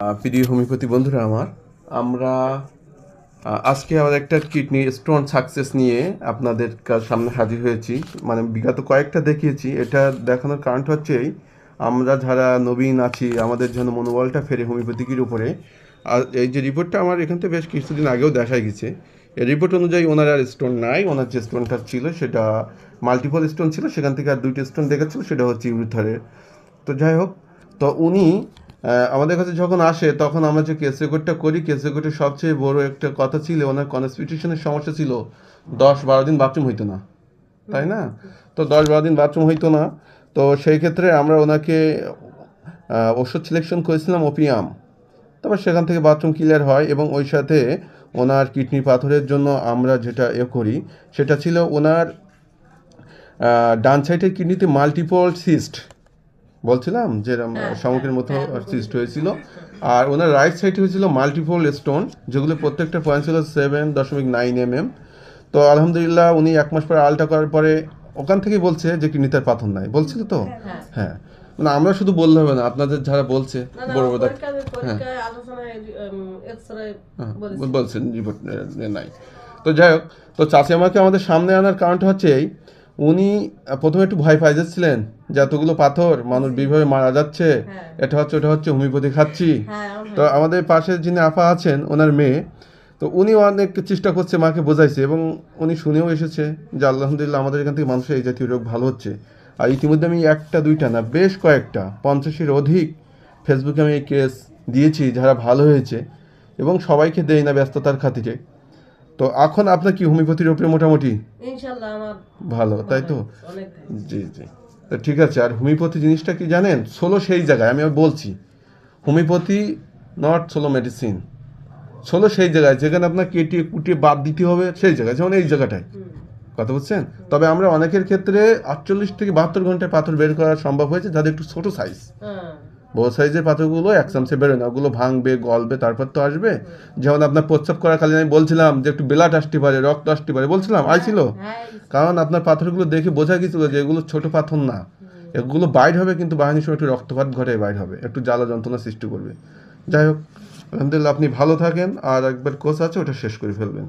প্রিয় হোমিওপ্যাথি বন্ধুরা আমার আমরা আজকে আবার একটা কিডনি স্টোন সাকসেস নিয়ে আপনাদের সামনে হাজির হয়েছি। মানে বিগত কয়েকটা দেখিয়েছি। এটা দেখানোর কারণ হচ্ছে এই, আমরা যারা নবীন আছি আমাদের জন্য মনোবলটা ফেরে হোমিওপ্যাথিকির উপরে। আর এই যে রিপোর্টটা আমার এখান থেকে বেশ কিছুদিন আগেও দেখা গেছে। এই রিপোর্ট অনুযায়ী ওনার আর স্টোন নাই ওনার যে স্টোনটা ছিল সেটা মাল্টিপল স্টোন ছিল সেখান থেকে আর দুইটা স্টোন দেখাচ্ছিল সেটা হচ্ছে ইউরিথারের। তো যাই হোক তো উনি আমাদের কাছে যখন আসে, তখন আমরা যে কেস রেকর্ডটা করি কেস রেকর্ডের সবচেয়ে বড় একটা কথা ছিল, ওনার কনস্টিটিউশনের সমস্যা ছিল দশ বারো দিন বাথরুম হইতো না। তাই না? তো দশ বারো দিন বাথরুম হইতো না। তো সেই ক্ষেত্রে আমরা ওনাকে ওষুধ সিলেকশন করেছিলাম ওপিয়াম তারপর সেখান থেকে বাথরুম ক্লিয়ার হয় এবং ওই সাথে ওনার কিডনি পাথরের জন্য আমরা যেটা এ করি, সেটা ছিল ওনার ডান সাইডের কিডনিতে মাল্টিপল সিস্ট বলছিলাম যে এরম শামুকের মতো সিস্ট হয়েছিল। আর ওনার রাইট সাইডে হয়েছিল মাল্টিপল স্টোন যেগুলো প্রত্যেকটা পয়েন্ট ছিল সেভেন দশমিক নাইন এম এম তো আলহামদুলিল্লাহ উনি এক মাস পরে আলটা করার পরে ওখান থেকেই বলছে যে কিডনিতে পাথর নাই। বলছিল তো? হ্যাঁ মানে আমরা শুধু বললে হবে না আপনাদের যারা বলছে বড় বড় হ্যাঁ, বলছেন রিপোর্ট নাই। তো যাই হোক তো চাষি আমাকে আমাদের সামনে আনার কারণটা হচ্ছে এই উনি প্রথমে একটু ভয় পাই যাচ্ছিলেন যে এতগুলো পাথর মানুষ বিভাবে মারা যাচ্ছে। হ্যাঁ। এটা হচ্ছে ওটা হচ্ছে হোমিওপ্যাথি খাচ্ছি। হ্যাঁ, তো আমাদের পাশে যিনি আপা আছেন ওনার মেয়ে তো উনি অনেক চেষ্টা করছে মাকে বোঝাইছে এবং উনি শুনেও এসেছে যে আলহামদুলিল্লাহ আমাদের এখান থেকে মানুষের এই জাতীয় রোগ ভালো হচ্ছে। আর ইতিমধ্যে আমি একটা দুইটা না বেশ কয়েকটা পঞ্চাশের অধিক ফেসবুকে আমি এই কেস দিয়েছি যারা ভালো হয়েছে এবং সবাইকে দেই না ব্যস্ততার খাতিরে। তো এখন আপনার কি হোমিওপ্যাথির উপরে মোটামুটি? ভালো তাই তো? জি জি। তো ঠিক আছে আর হোমিওপ্যাথি জিনিসটা কি জানেন? সোলো সেই জায়গায় আমি বলছি homeopathy not solo medicine. Solo সেই জায়গায় যেখানে আপনার কেটিয়ে কুটিয়ে বাদ দিতে হবে সেই জায়গায় যেমন এই জায়গাটায়। কথা বুঝছেন? তবে আমরা অনেকের ক্ষেত্রে আটচল্লিশ থেকে বাহাত্তর ঘন্টায় পাথর বের করা সম্ভব হয়েছে যাদের একটু ছোট সাইজ বড় সাইজের পাথরগুলো এক চামচে বেরোয় না ওগুলো ভাঙবে গলবে তারপর তো আসবে। যেমন আপনার প্রস্রাব করাকালীন আমি বলছিলাম যে একটু ব্লাড আসতে পারে রক্ত আসতে পারে বলছিলাম আইছিল। হ্যাঁ, কারণ আপনার পাথরগুলো দেখে বোঝা গেছিল যে এগুলো ছোট পাথর না। এগুলো বাইর হবে কিন্তু বাহিনীর সময় একটু রক্তপাত ঘটে বাইর হবে একটু জ্বালা যন্ত্রণা সৃষ্টি করবে। যাই হোক আলহামদুলিল্লাহ আপনি ভালো থাকেন আর একবার কোচ আছে ওটা শেষ করে ফেলবেন।